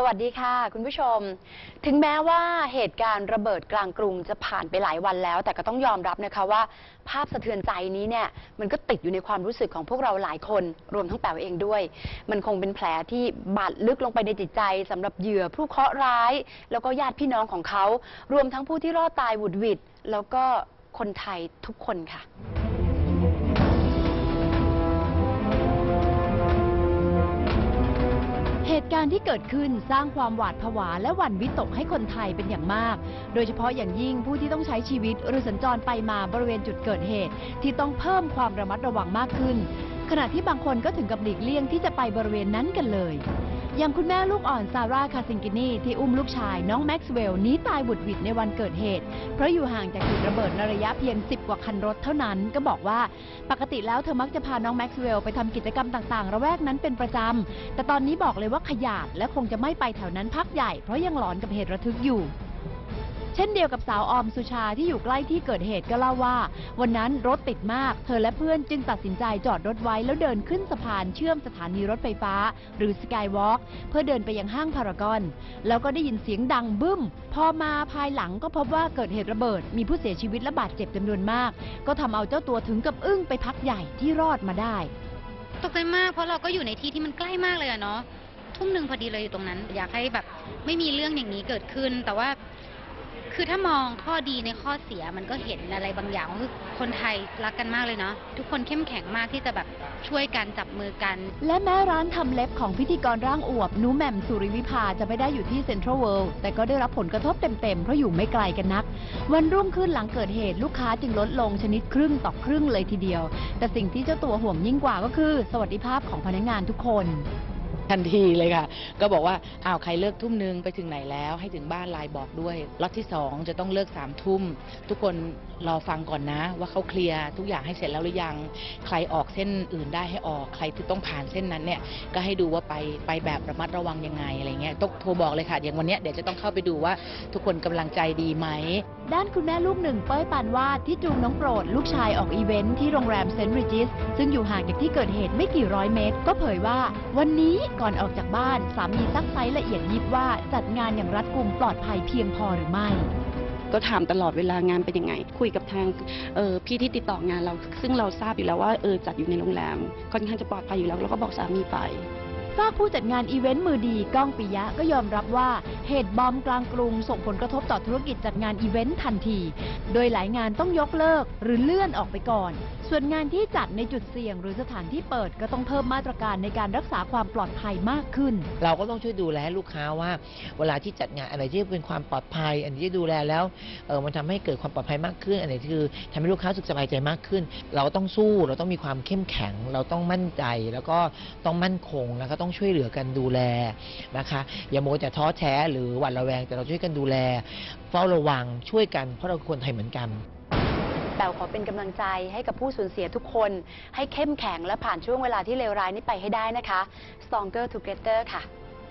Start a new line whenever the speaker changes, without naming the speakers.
สวัสดีค่ะ คุณผู้ชม ถึงแม้ว่าเหตุการณ์ระเบิดกลางกรุงจะผ่านไปหลายวันแล้ว แต่ก็ต้องยอมรับนะคะว่า ภาพสะเทือนใจนี้เนี่ยมันก็ติดอยู่ในความรู้สึกของพวกเราหลายคน รวมทั้งแป๋วเองด้วย มันคงเป็นแผลที่บาดลึกลงไปในจิตใจสำหรับเหยื่อผู้เคราะห์ร้าย แล้วก็ญาติพี่น้องของเขา รวมทั้งผู้ที่รอดตายหวุดหวิดแล้วก็คนไทยทุกคนค่ะ
ตุการณ์ที่เกิดขึ้นสร้างความหวาดผวาและหวั่นวิตกให้คนไทยเป็นอย่างมาก โดยเฉพาะอย่างยิ่งผู้ที่ต้องใช้ชีวิตหรือสัญจรไปมาบริเวณจุดเกิดเหตุ ที่ต้องเพิ่มความระมัดระวังมากขึ้น ขณะที่บางคนก็ถึงกับหลีกเลี่ยงที่จะไปบริเวณนั้นกันเลย อย่างคุณแม่ลูกอ่อนซาร่าคาซิงกินีที่อุ้มลูกชายน้องแม็กซ์เวลล์นีตายบุดหวิดในวันเกิดเหตุ เพราะอยู่ห่างจากจุดระเบิดในระยะเพียง 10 กว่าคันรถเท่านั้นก็บอกว่าปกติแล้วเธอมักจะพาน้องแม็กซ์เวลล์ไปทำกิจกรรมต่างๆ ระแวกนั้นเป็นประจำแต่ตอนนี้บอกเลยว่าขยาดและคงจะไม่ไปแถวนั้นพักใหญ่เพราะยังหลอนกับเหตุระทึกอยู่ เช่นเดียวกับสาวออมสุชาที่อยู่ใกล้ที่เกิดเหตุก็เล่าว่า วันนั้นรถติดมาก เธอและเพื่อนจึงตัดสินใจจอดรถไว้แล้วเดินขึ้นสะพานเชื่อมสถานีรถไฟฟ้า หรือสกายวอล์กเพื่อเดินไปยังห้างพารากอน แล้วก็ได้ยินเสียงดังบึ้ม พอมาภายหลังก็พบว่าเกิดเหตุระเบิด มีผู้เสียชีวิตและบาดเจ็บจำนวนมาก ก็ทำเอาเจ้าตัวถึงกับอึ้งไปพักใหญ่ที่รอดมาได้
ตกใจมากเพราะเราก็อยู่ในที่ที่มันใกล้มากเลยอะเนาะทุ่มหนึ่งพอดีเลยอยู่ตรงนั้น อยากให้แบบไม่มีเรื่องอย่างนี้เกิดขึ้น แต่ว่า คือถ้ามองข้อดีในข้อเสียมันก็เห็นอะไรบางอย่างคือคนไทยรักกันมากเลยเนาะทุกคนเข้มแข็งมากที่จะแบบช่วยกันจับมือกัน
และแม้ร้านทำเล็บของพิธีกรร่างอวบนุแหม่มสุริวิภาจะไม่ได้อยู่ที่เซ็นทรัลเวิลด์แต่ก็ได้รับผลกระทบเต็มๆ เพราะอยู่ไม่ไกลกันนัก วันรุ่งขึ้นหลังเกิดเหตุลูกค้าจึงลดลงชนิดครึ่งต่อครึ่งเลยทีเดียว แต่สิ่งที่เจ้าตัวห่วงยิ่งกว่าก็คือ สวัสดิภาพของพนักงานทุกคน
ทันทีเลยค่ะ ก็บอกว่าอ้าวใครเลิกทุ่มนึงไปถึงไหนแล้วให้ถึงบ้านไลน์บอกด้วยล็อตที่สองจะต้องเลิกสามทุ่ม ทุกคนรอฟังก่อนนะ ว่าเขาเคลียร์ทุกอย่างให้เสร็จแล้วหรือยัง ใครออกเส้นอื่นได้ให้ออกใครที่ต้องผ่านเส้นนั้นเนี่ยก็ให้ดูว่าไปไปแบบระมัดระวังยังไงอะไรเงี้ยต้องโทรบอกเลยค่ะอย่างวันเนี้ยเดี๋ยวจะต้องเข้าไปดูว่าทุกคนกำลังใจดีไหม
ด้านคุณแม่ลูกหนึ่งเป้ยปานวาดที่จูงน้องโปรด ลูกชายออกอีเวนท์ที่โรงแรมเซนต์ริจิสซึ่งอยู่ห่างจากที่เกิดเหตุไม่กี่ร้อยเมตร ก็เผยว่า วันนี้ก่อนออกจากบ้าน สามีซักไซส์ละเอียดยิบว่าจัดงานอย่างรัดกุมปลอดภัยเพียงพอหรือไม่
ก็ถามตลอดเวลางานเป็นยังไง คุยกับทางเอ่อพี่ที่ติดต่องานเรา ซึ่งเราทราบอยู่แล้วว่าเออจัดอยู่ในโรงแรมค่อนข้างจะปลอดภัยอยู่แล้วเราก็บอกสามีไป
ฝากผู้จัดงานอีเวนต์มือดีก้องปิยะก็ยอมรับว่าเหตุบอมกลางกรุง ส่งผลกระทบต่อธุรกิจจัดงานอีเวนต์ทันที โดยหลายงานต้องยกเลิกหรือเลื่อนออกไปก่อน ส่วนงานที่จัดในจุดเสี่ยงหรือสถานที่เปิดก็ต้องเพิ่มมาตรการในการรักษาความปลอดภัยมากขึ้น
เราก็ต้องช่วยดูแลให้ลูกค้าว่า เวลาที่จัดงานอะไรที่เป็นความปลอดภัย อันนี้ที่ดูแลแล้วเออมันทำให้เกิดความปลอดภัยมากขึ้น อันไหนคือทำให้ลูกค้าสึกสบายใจมากขึ้น เราต้องสู้เราต้องมีความเข้มแข็ง เราต้องมั่นใจแล้วก็ต้องมั่นคงแล้วก็ต้องช่วยเหลือกันดูแลนะคะอย่าโมวแต่ท้อแท้หรือหวาดระแวงแต่เราช่วยกันดูแล เฝ้าระวังช่วยกันเพราะเราคนไทยเหมือนกัน
แต๋วขอเป็นกำลังใจให้กับผู้สูญเสียทุกคน ให้เข้มแข็งและผ่านช่วงเวลาที่เลวร้ายนี้ไปให้ได้นะคะ Stronger Together ค่ะ